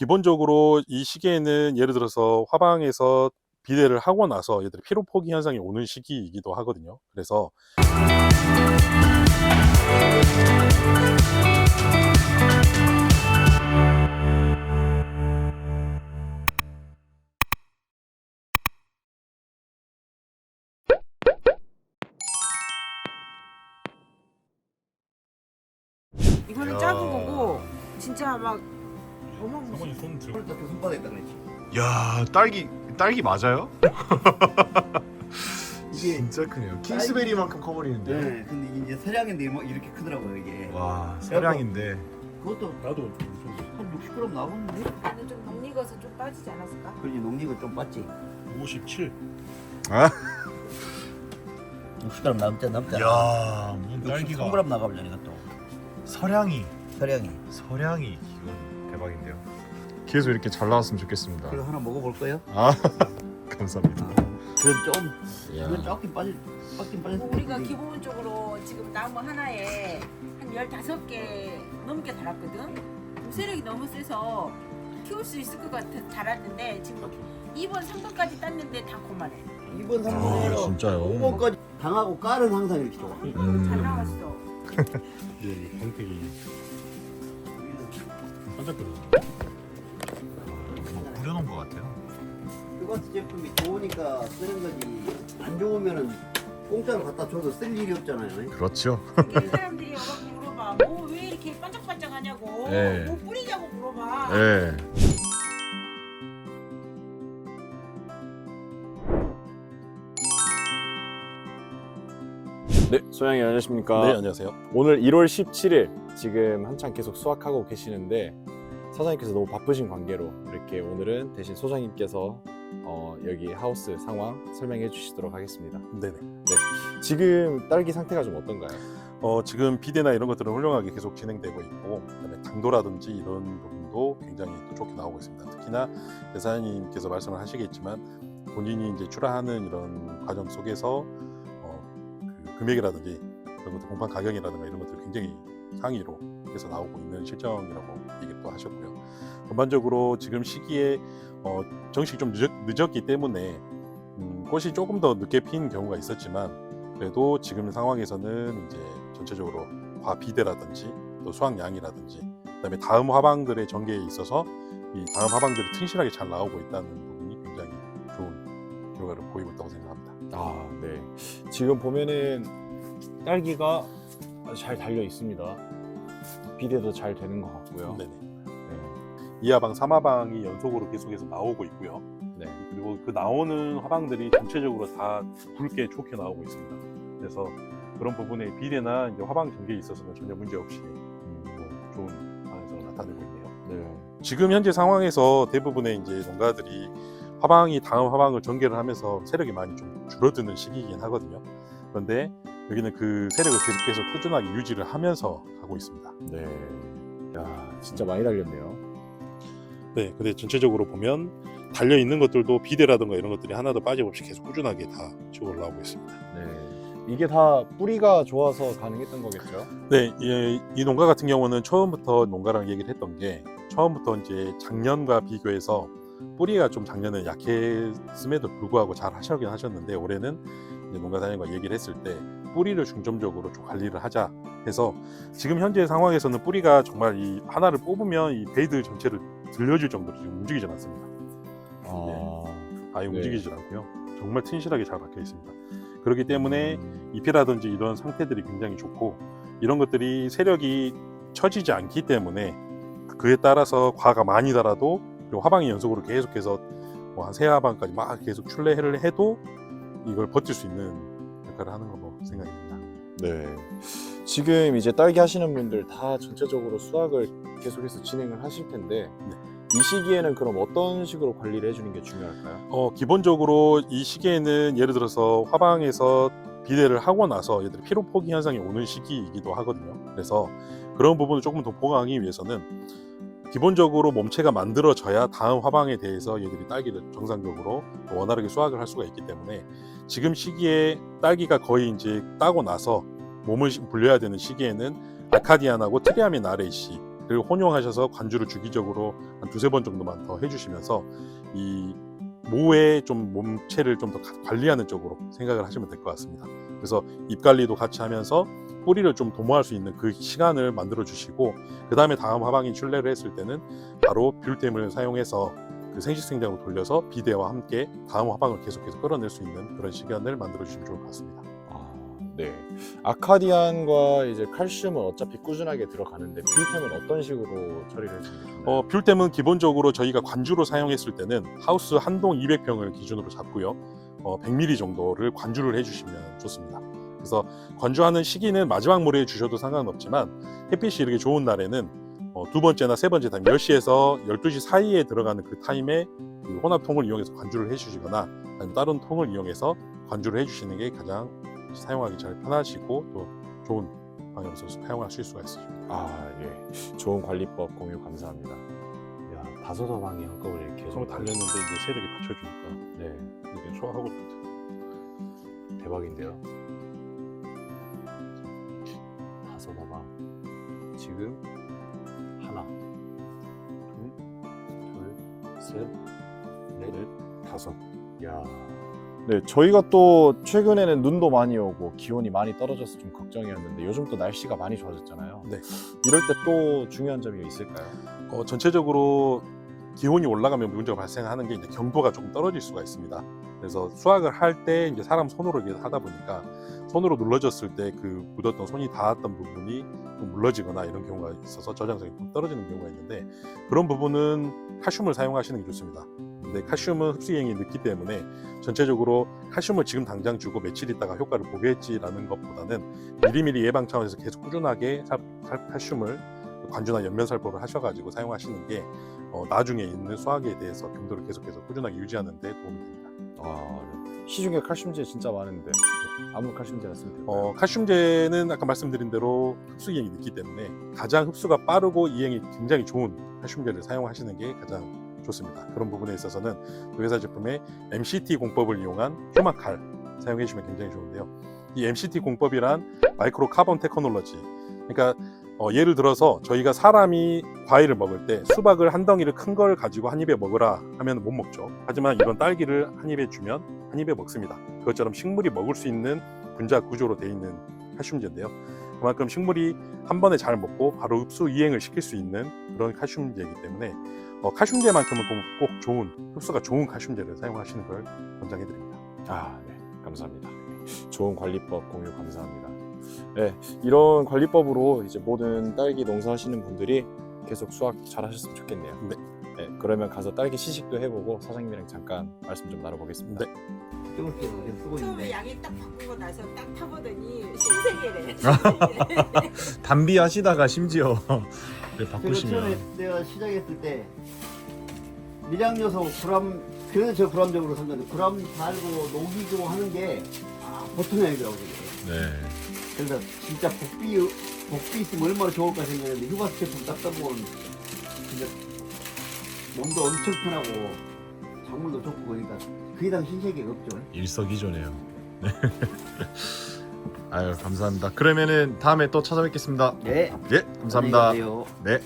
기본적으로 이 시기에는 예를 들어서 화방에서 비대를 하고 나서 얘들이 피로 포기 현상이 오는 시기이기도 하거든요. 그래서 이거는 야. 작은 거고 진짜 막 어마무시. 손 들고 그러니까 그 손바닥에 있다 그랬지. 야 딸기 딸기 맞아요? 이게 진짜 크네요. 킹스베리만큼 커버리는데. 네, 근데 이게 이제 서량인데 뭐 이렇게 크더라고요 이게. 와 서량인데. 그것도 나도 한 60g 나오는데? 나는 좀 넉익어서 좀 빠지지 않았을까? 그러지 농익은 좀 빠지. 57. 60g 남자 남자. 야, 뭔 딸기가 3g 나가보자 이것도. 서량이 서량이. 서량이 이건 대박인데요. 계속 이렇게 잘 나왔으면 좋겠습니다. 그거 하나 먹어볼 거예요? 아 감사합니다. 그건 좀 야. 이건 조금 빠질 빠진 빠졌을 뭐 우리가 기본적으로 지금 나무 하나에 한 15개 넘게 달았거든? 좀 세력이 너무 세서 키울 수 있을 것 같아 달았는데 지금 2번, 3번까지 땄는데 다 고만해. 이번 아 3번에서 진짜요? 5번까지 당하고 깔은 항상 이렇게 좋아. 음. 잘 나왔어. 예, 광택이 반짝거려. 뭐 뿌려놓은 것 같아요. 그거트 제품이 좋으니까 쓰는 거지. 안 좋으면은 공짜로 갖다 줘도 쓸 일이 없잖아요. 그렇죠. 이 사람들이 와갖고 물어봐. 뭐 왜 이렇게 반짝반짝 하냐고. 네. 뭐 뿌리냐고 물어봐. 네. 네, 소양이 안녕하십니까? 네, 안녕하세요. 오늘 1월 17일 지금 한창 계속 수확하고 계시는데 사장님께서 너무 바쁘신 관계로 이렇게 오늘은 대신 소장님께서 어, 여기 하우스 상황 설명해 주시도록 하겠습니다. 네네. 지금 딸기 상태가 좀 어떤가요? 어, 지금 비대나 이런 것들은 훌륭하게 계속 진행되고 있고, 그다음에 당도라든지 이런 부분도 굉장히 또 좋게 나오고 있습니다. 특히나 대사님께서 말씀을 하시겠지만 본인이 이제 출하하는 이런 과정 속에서 어, 그 금액이라든지 그런 것들 공판 가격이라든가 이런 것들이 굉장히 상위로 해서 나오고 있는 실정이라고 얘기를 또 하셨고요. 전반적으로 지금 시기에 어, 정식 좀 늦었, 기 때문에 음, 꽃이 조금 더 늦게 핀 경우가 있었지만 그래도 지금 상황에서는 이제 전체적으로 과비대라든지 또 수확량이라든지 그다음에 다음 화방들의 전개에 있어서 이 다음 화방들이 튼실하게 잘 나오고 있다는 부분이 굉장히 좋은 결과를 보이고 있다고 생각합니다. 아, 네. 지금 보면은 딸기가 잘 달려 있습니다. 비대도 잘 되는 것 같고요. 네네. 네. 2화방, 3화방이 연속으로 계속해서 나오고 있고요. 네. 그리고 그 나오는 화방들이 전체적으로 다 굵게 좋게 나오고 있습니다. 그래서 그런 부분에 비대나 이제 화방 전개에 있어서는 전혀 문제 없이 음, 뭐 좋은 방향성을 나타내고 있네요. 네. 지금 현재 상황에서 대부분의 이제 농가들이 화방이 다음 화방을 전개를 하면서 세력이 많이 좀 줄어드는 시기이긴 하거든요. 그런데 여기는 그 세력을 계속해서 꾸준하게 유지를 하면서 가고 있습니다. 네. 야, 진짜 많이 달렸네요. 네, 근데 전체적으로 보면 달려 있는 것들도 비대라든가 이런 것들이 하나도 빠짐없이 계속 꾸준하게 다 치고 올라오고 있습니다. 네. 이게 다 뿌리가 좋아서 가능했던 거겠죠? 네, 이, 이 농가 같은 경우는 처음부터 농가랑 얘기를 했던 게 처음부터 이제 작년과 비교해서 뿌리가 좀 작년에 약했음에도 불구하고 잘 하시긴 하셨는데 올해는 농가 사장님과 얘기를 했을 때 뿌리를 중점적으로 좀 관리를 하자 해서 지금 현재 상황에서는 뿌리가 정말 이 하나를 뽑으면 이 베이드 전체를 들려줄 정도로 지금 움직이지 않습니다. 아, 아예 네. 움직이지 않고요. 정말 튼실하게 잘 박혀 있습니다. 그렇기 때문에 음, 잎이라든지 이런 상태들이 굉장히 좋고 이런 것들이 세력이 처지지 않기 때문에 그에 따라서 과가 많이 달아도 그리고 화방이 연속으로 계속해서 뭐 한세 화방까지 막 계속 출래를 해도 이걸 버틸 수 있는 역할을 하는 걸로 생각이 듭니다. 네. 지금 이제 딸기 하시는 분들 다 전체적으로 수확을 계속해서 진행을 하실 텐데 네. 이 시기에는 그럼 어떤 식으로 관리를 해주는 게 중요할까요? 어, 기본적으로 이 시기에는 예를 들어서 화방에서 비대를 하고 나서 얘들이 피로 포기 현상이 오는 시기이기도 하거든요. 그래서 그런 부분을 조금 더 보강하기 위해서는 기본적으로 몸체가 만들어져야 다음 화방에 대해서 얘들이 딸기를 정상적으로 원활하게 수확을 할 수가 있기 때문에 지금 시기에 딸기가 거의 이제 따고 나서 몸을 시- 불려야 되는 시기에는 아카디안하고 트리아민 RAC 그리고 혼용하셔서 관주를 주기적으로 한 두세 번 정도만 더 해주시면서 이 모의 좀 몸체를 좀 더 관리하는 쪽으로 생각을 하시면 될 것 같습니다. 그래서 잎 관리도 같이 하면서 뿌리를 좀 도모할 수 있는 그 시간을 만들어 주시고 그 다음에 다음 화방이 출래를 했을 때는 바로 뷰템을 사용해서 그 생식생장으로 돌려서 비대와 함께 다음 화방을 계속해서 끌어낼 수 있는 그런 시간을 만들어 주시면 좋을 것 같습니다. 아, 네. 아카디안과 이제 칼슘은 어차피 꾸준하게 들어가는데 뷰템은 어떤 식으로 처리를 좋나요? 어, 뷰템은 기본적으로 저희가 관주로 사용했을 때는 하우스 한 동 200평을 기준으로 잡고요. 어, 100mm 정도를 관주를 해주시면 좋습니다. 그래서 관주하는 시기는 마지막 모레에 주셔도 상관없지만 햇빛이 이렇게 좋은 날에는 어, 두 번째나 세 번째 타임 10시에서 12시 사이에 들어가는 그 타임에 그 혼합통을 이용해서 관주를 해주시거나 아니면 다른 통을 이용해서 관주를 해주시는 게 가장 사용하기 잘 편하시고 또 좋은 방향으로서 사용하실 수가 있습니다. 아, 예. 좋은 관리법 공유 감사합니다. 야, 다섯 화방이 한꺼번에 이렇게 계속 달렸는데 이제 세력이 받쳐주니까 네, 이게 있거든요. 대박인데요. 다섯 화방. 지금 하나, 둘, 둘, 셋, 넷, 다섯. 야. 네, 저희가 또 최근에는 눈도 많이 오고 기온이 많이 떨어져서 좀 걱정이었는데 요즘 또 날씨가 많이 좋아졌잖아요. 네. 이럴 때 또 중요한 점이 있을까요? 어, 전체적으로 기온이 올라가면 문제가 발생하는 게 이제 경도가 조금 떨어질 수가 있습니다. 그래서 수확을 할 때 이제 사람 손으로 이렇게 하다 보니까 손으로 눌러졌을 때 그 묻었던 손이 닿았던 부분이 좀 물러지거나 이런 경우가 있어서 저장성이 좀 떨어지는 경우가 있는데 그런 부분은 칼슘을 사용하시는 게 좋습니다. 근데 칼슘은 흡수기행이 늦기 때문에 전체적으로 칼슘을 지금 당장 주고 며칠 있다가 효과를 보겠지라는 것보다는 미리미리 예방 차원에서 계속 꾸준하게 칼슘을 관주나 연면 살포를 하셔가지고 사용하시는 게 어, 나중에 있는 수확에 대해서 경도를 계속해서 꾸준하게 유지하는 데 도움이 됩니다. 아, 네. 시중에 칼슘제 진짜 많은데 아무 칼슘제나 쓰면 될까요? 어, 칼슘제는 아까 말씀드린 대로 흡수 이행이 늦기 때문에 가장 흡수가 빠르고 이행이 굉장히 좋은 칼슘제를 사용하시는 게 가장 좋습니다. 그런 부분에 있어서는 그 회사 제품의 MCT 공법을 이용한 휴마칼 사용해 주시면 굉장히 좋은데요. 이 MCT 공법이란 마이크로 카본 테크놀로지. 그러니까 어, 예를 들어서 저희가 사람이 과일을 먹을 때 수박을 한 덩이를 큰 걸 가지고 한 입에 먹으라 하면 못 먹죠. 하지만 이런 딸기를 한 입에 주면 한 입에 먹습니다. 그것처럼 식물이 먹을 수 있는 분자 구조로 되어 있는 칼슘제인데요. 그만큼 식물이 한 번에 잘 먹고 바로 흡수 이행을 시킬 수 있는 그런 칼슘제이기 때문에 어, 칼슘제만큼은 꼭, 꼭 좋은 흡수가 좋은 칼슘제를 사용하시는 걸 권장해 드립니다. 아, 네. 감사합니다. 좋은 관리법 공유 감사합니다. 네, 이런 관리법으로 이제 모든 딸기 농사하시는 분들이 계속 수확 잘 하셨으면 좋겠네요. 네. 네, 그러면 가서 딸기 시식도 해보고 사장님이랑 잠깐 말씀 좀 나눠보겠습니다. 네. 때 이렇게 쓰고 처음에 있는데 양이 딱 바꾸고 나서 딱 타보더니 신세계래. 담비 하시다가 심지어 네, 제가 처음에 내가 시작했을 때 밀양요소 구람 그래서 저 구람적으로 산 건데 구람 달고 녹이고 하는 게 아, 보통이 아니더라고요. 네. 그래서 진짜 복비 복비 있으면 얼마나 좋을까 생각했는데 휴가 제품 딱 써보면 진짜 몸도 엄청 편하고 그러니까 그 이상 신세계가 없죠. 일석이조네요. 네. 아유 감사합니다. 그러면은 다음에 또 찾아뵙겠습니다. 네. 예, 감사합니다. 안녕히 가세요. 네.